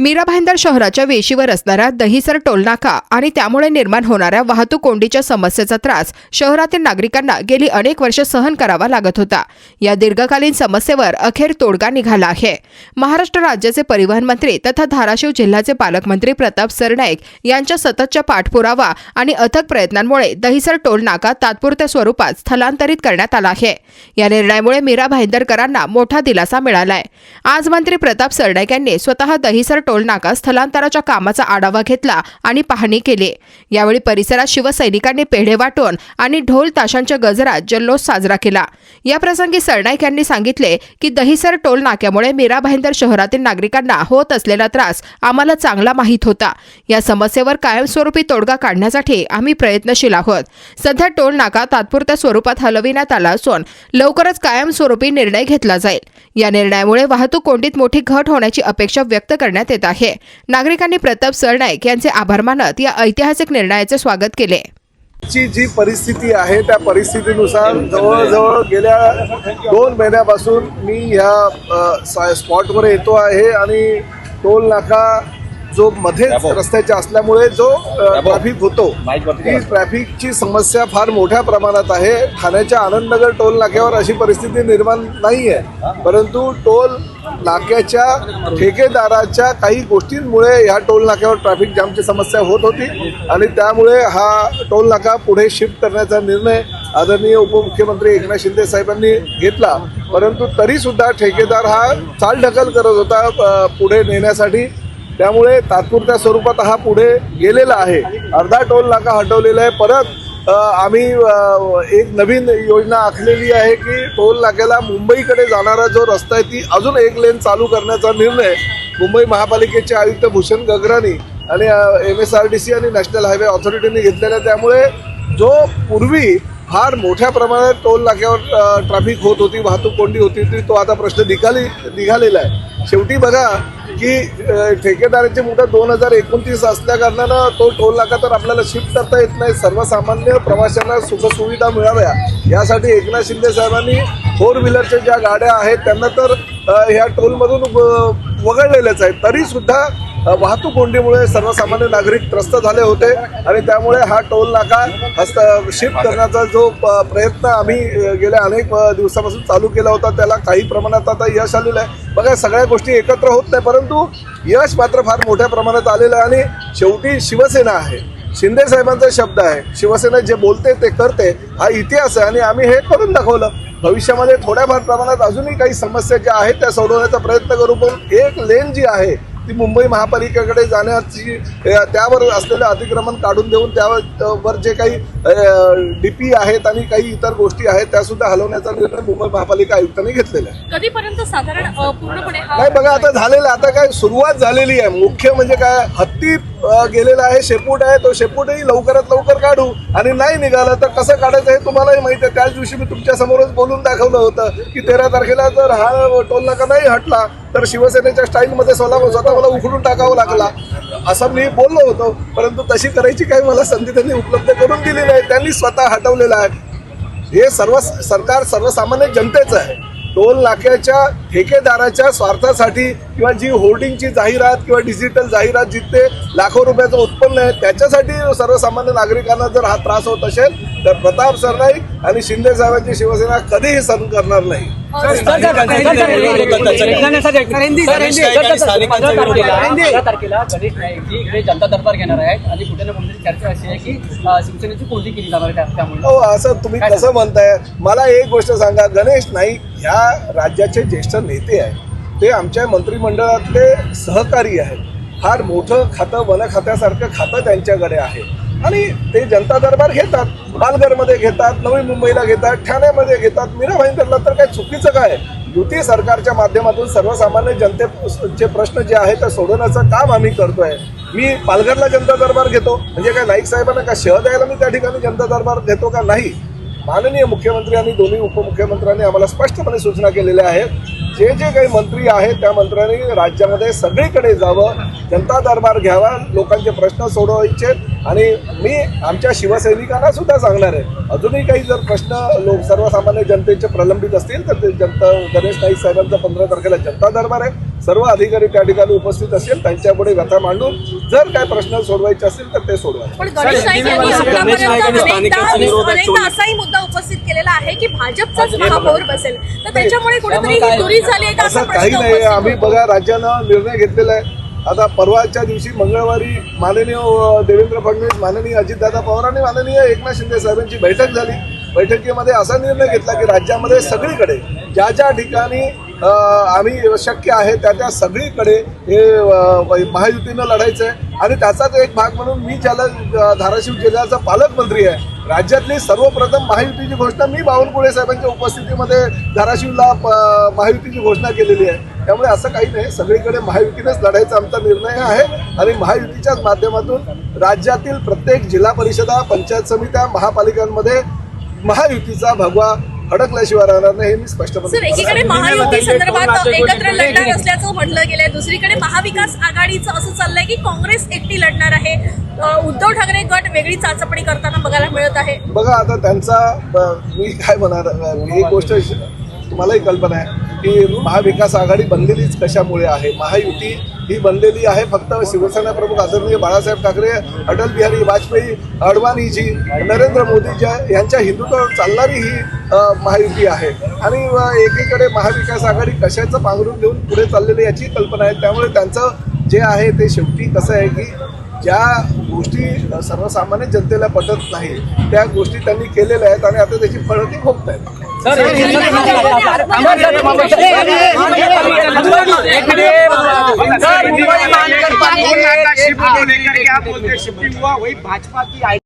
मीरा भाईंदर शहराच्या वेशीवर असणारा दहिसर टोलनाका आणि त्यामुळे निर्माण होणाऱ्या वाहतूक कोंडीच्या समस्येचा त्रास शहरातील नागरिकांना गेली अनेक वर्ष सहन करावा लागत होता. या दीर्घकालीन समस्येवर अखेर तोडगा निघाला आहे. महाराष्ट्र राज्याचे परिवहन मंत्री तथा धाराशिव जिल्ह्याचे पालकमंत्री प्रताप सरनाईक यांच्या सततच्या पाठपुरावा आणि अथक प्रयत्नांमुळे दहिसर टोलनाका तात्पुरत्या स्वरूपात स्थलांतरित करण्यात आला आहे. या निर्णयामुळे मीरा भाईंदरकरांना मोठा दिलासा मिळालाय. आज मंत्री प्रताप सरनाईक यांनी स्वतः दहिसर टोलनाका स्थलांतराच्या कामाचा आढावा घेतला आणि पाहणी केली. यावेळी परिसरात शिवसैनिकांनी पेढे वाटून आणि ढोल ताशांच्या गजरात जल्लोष साजरा केला. या प्रसंगी सरनाईक यांनी सांगितले की दहिसर टोल नाक्यामुळे मीरा भाईंदर शहरातील नागरिकांना होत असलेला त्रास आम्हाला चांगला माहीत होता. या समस्येवर कायमस्वरूपी तोडगा काढण्यासाठी आम्ही प्रयत्नशील आहोत. सध्या टोल नाका तात्पुरत्या स्वरूपात हलविण्यात आला असून लवकरच कायमस्वरूपी निर्णय घेतला जाईल. या निर्णयामुळे वाहतूक कोंडीत मोठी घट होण्याची अपेक्षा व्यक्त करण्यात येत आहे. नागरिकांनी प्रताप सरनाईक यांचे आभार मानत या ऐतिहासिक निर्णयाचे स्वागत केले. ची जी परिस्थिती आहे त्या परिस्थितीनुसार जवळजवळ गेल्या दोन महिन्यापासून मी ह्या स्पॉटवर येतो आहे आणि टोल नाका जो मध्येच रस्त्याच्या असल्यामुळे जो ट्रॅफिक होतो ती ट्रॅफिकची समस्या फार मोठ्या प्रमाणात आहे. ठाण्याच्या आनंदनगर टोल नाक्यावर अशी परिस्थिती निर्माण नाही आहे परंतु टोल नाक्याच्या ठेकेदाराच्या काही गोष्टींमुळे ह्या टोल नाक्यावर ट्रॅफिक जामची समस्या होत होती आणि त्यामुळे हा टोल नाका पुढे शिफ्ट करण्याचा निर्णय आदरणीय उपमुख्यमंत्री एकनाथ शिंदे साहेबांनी घेतला. परंतु तरीसुद्धा ठेकेदार हा चालढकल करत होता पुढे नेण्यासाठी. त्यामुळे तात्पुरत्या स्वरूपात हा पुढे गेलेला आहे. अर्धा टोल नाका हटवलेला आहे. परत आम्ही एक नवीन योजना आखलेली आहे की टोल नाक्याला मुंबईकडे जाणारा जो रस्ता आहे ती अजून एक लेन चालू करण्याचा निर्णय मुंबई महापालिकेचे आयुक्त भूषण गगरानी आणि M S R D C आणि नॅशनल हायवे ऑथॉरिटीने घेतलेला आहे. त्यामुळे जो पूर्वी फार मोठ्या प्रमाणात टोल नाक्यावर ट्रॅफिक होत होती वाहतूक कोंडी होती ती तो आता प्रश्न निघाली निघालेला आहे. शेवटी बघा की ठेकेदारांची मुदत दोन हजार एकोणतीस असल्याकारणानं तो टोल नाका तर आपल्याला शिफ्ट करता येत नाही. सर्वसामान्य प्रवाशांना सुखसुविधा मिळाव्या. यासाठी एकनाथ शिंदे साहेबांनी फोर व्हीलरच्या ज्या गाड्या आहेत त्यांना तर ह्या टोलमधून व- वगळलेलेच आहे. तरी सुद्धा वाहतूक कोंडीमुळे सर्वसामान्य नागरिक त्रस्त झाले होते आणि त्यामुळे हा टोल नाका हस्त शिफ्ट करण्याचा जो प्रयत्न आम्ही गेल्या अनेक दिवसापासून चालू केला होता त्याला काही प्रमाणात आता यश आलेलं आहे. बघा सगळ्या गोष्टी एकत्र होत नाही परंतु यश मात्र फार मोठ्या प्रमाणात आलेलं आहे आणि शेवटी शिवसेना आहे. शिंदे साहेबांचा शब्द आहे शिवसेना जे बोलते ते करते हा इतिहास आहे आणि आम्ही हे करून दाखवलं. भविष्यामध्ये थोड्याफार प्रमाणात अजूनही काही समस्या ज्या आहेत त्या सोडवण्याचा प्रयत्न करू पण एक लेन जी आहे ती मुंबई महापालिकेकडे जाण्याची त्यावर असलेलं अतिक्रमण काढून देऊन त्यावर जे काही डीपी आहेत आणि काही इतर गोष्टी आहेत त्या सुद्धा हलवण्याचा निर्णय मुंबई महापालिका आयुक्तांनी घेतलेला आहे कधीपर्यंत साधारण पूर्णपणे नाही बघा आता झालेलं. आता काय सुरुवात झालेली आहे मुख्य म्हणजे काय हत्ती गेलेला आहे शेपूट आहे तो शेपूटही लवकरात लवकर काढू आणि नाही निघाला तर कसं काढायचं हे तुम्हालाही माहिती आहे. त्याच दिवशी मी तुमच्या समोरच बोलून दाखवलं होतं की तेरा तारखेला जर हा टोल नाका नाही हटला तर शिवसेनेच्या स्टाईलमध्ये स्वतः स्वतः मला उखडून टाकावं लागला. असं मी बोललो होतो परंतु तशी करायची काही मला संधी त्यांनी उपलब्ध करून दिली नाही. त्यांनी स्वतः हटवलेलं आहे. हे सर्व सरकार सर्वसामान्य जनतेचं आहे. टोल नाक्याच्या ठेकेदाराच्या स्वार्थासाठी किंवा जी होर्डिंगची जाहिरात किंवा डिजिटल जाहिरात जिथे लाखो रुपयाचं उत्पन्न आहे त्याच्यासाठी सर्वसामान्य नागरिकांना जर हा त्रास होत असेल तर प्रताप सरनाईक आणि शिंदे साहेबांची शिवसेना कधीही सहन करणार नाही तारखेला गणेश जनता दरबार घेणार आहेत आणि कुठे ना कुठे चर्चा अशी आहे की शिवसेनेची कोणती केली जाणार त्यामुळे हो असं तुम्ही कसं म्हणताय मला एक गोष्ट सांगा गणेश नाईक ह्या राज्याचे ज्येष्ठ नेते आहेत ते आमच्या मंत्रिमंडळातले सहकारी आहेत. फार मोठं खातं वन खात्यासारखं खातं त्यांच्याकडे आहे. आणि ते जनता दरबार घेतात पालघरमध्ये घेतात नवी मुंबईला घेतात ठाण्यामध्ये घेतात. मीरा भाईंदरला तर काय चुकीचं काय? युती सरकारच्या माध्यमातून सर्वसामान्य जनतेचे प्रश्न जे आहेत ते सोडवण्याचं काम आम्ही करतोय. मी पालघरला जनता दरबार घेतो. म्हणजे काय नाईक साहेबांना का शह द्यायला मी त्या ठिकाणी जनता दरबार घेतो का? नाही. माननीय मुख्यमंत्री आणि दोन्ही उपमुख्यमंत्र्यांनी आम्हाला स्पष्टपणे सूचना केलेल्या आहेत. जे जे काही मंत्री आहेत त्या मंत्र्यांनी राज्यामध्ये सगळीकडे जावं जनता दरबार घ्यावा लोकांचे प्रश्न सोडवायचे आणि मी आमच्या शिवसैनिकांना सुद्धा सांगणार आहे अजूनही काही जर प्रश्न लोक सर्वसामान्य जनतेचे प्रलंबित असतील तर ते जनता गणेश नाईक साहेबांचा पंधरा तारखेला जनता दरबार आहे. सर्व अधिकारी त्या ठिकाणी उपस्थित असेल त्यांच्यापुढे व्यथा मांडून जर काय प्रश्न सोडवायचे असतील तर ते सोडवायचे. पण गणेश नाईक यांनी गणेश आतापर्यंत नाईक यांनी स्थानिकांच्या अनेकदा विरोधात अनेकदा असाही मुद्दा उपस्थित केलेला आहे की भाजपचाच महापौर बसेल. तर त्याच्यामुळे कुठेतरी ही चोरी झाली आहे का असा असं काही प्रश्न नाही उपस्थित आम्ही होतो. बघा राज्यानं निर्णय घेतलेला आहे. आता परवाच्या दिवशी मंगळवारी माननीय अ, देवेंद्र फडणवीस माननीय अजितदादा पवार आणि माननीय एकनाथ शिंदे साहेबांची बैठक झाली. बैठकीमध्ये असा निर्णय घेतला की राज्यामध्ये सगळीकडे ज्या ज्या ठिकाणी आम्ही शक्य आहे त्या त्या सगळीकडे हे महायुतीनं लढायचं आहे आणि त्याचाच एक भाग म्हणून मी ज्याला धाराशिव जिल्ह्याचा पालकमंत्री आहे. राज्यातली सर्वप्रथम महायुतीची घोषणा मी बावनकुळे साहेबांच्या उपस्थितीमध्ये धाराशिवला महायुतीची घोषणा केलेली आहे. त्यामुळे असं काही नाही सगळीकडे महायुतीनेच लढायचा आमचा निर्णय आहे. आणि महायुतीच्याच माध्यमातून राज्यातील प्रत्येक जिल्हा परिषदा पंचायत समित्या महापालिकांमध्ये महायुतीचा भगवा अडकल्याशिवाय राहणार नाही हे मी स्पष्टपणे सर एकीकडे महायुती संदर्भात एकत्र लढणार असल्याचं म्हटलं गेलंय. दुसरीकडे महाविकास आघाडीचं असं चाललंय की काँग्रेस एकटी लढणार आहे. उद्धव ठाकरे गट वेगळी चाचपणी करताना बघायला मिळत आहे. बघा आता त्यांचा मी काय म्हणणार ही गोष्ट तुम्हालाही कल्पना आहे की महाविकास आघाडी बनलेलीच कशामुळे आहे? महायुती ही बनलेली आहे. फक्त शिवसेना प्रमुख आदरणीय बाळासाहेब ठाकरे अटल बिहारी वाजपेयी अडवाणीजी नरेंद्र मोदीच्या यांच्या हिंदुत्व चालणारी ही महायुती आहे. आणि एकीकडे महाविकास आघाडी कशाचं पांघरून घेऊन पुढे चाललेली याची कल्पना आहे. त्यामुळे त्यांचं जे आहे ते शेवटी कसं आहे की ज्या गोष्टी सर्वसामान्य जनतेला पटत नाही त्या गोष्टी त्यांनी केलेल्या आहेत आणि आता त्याची फळं ती भोगत आहेत भाजपा की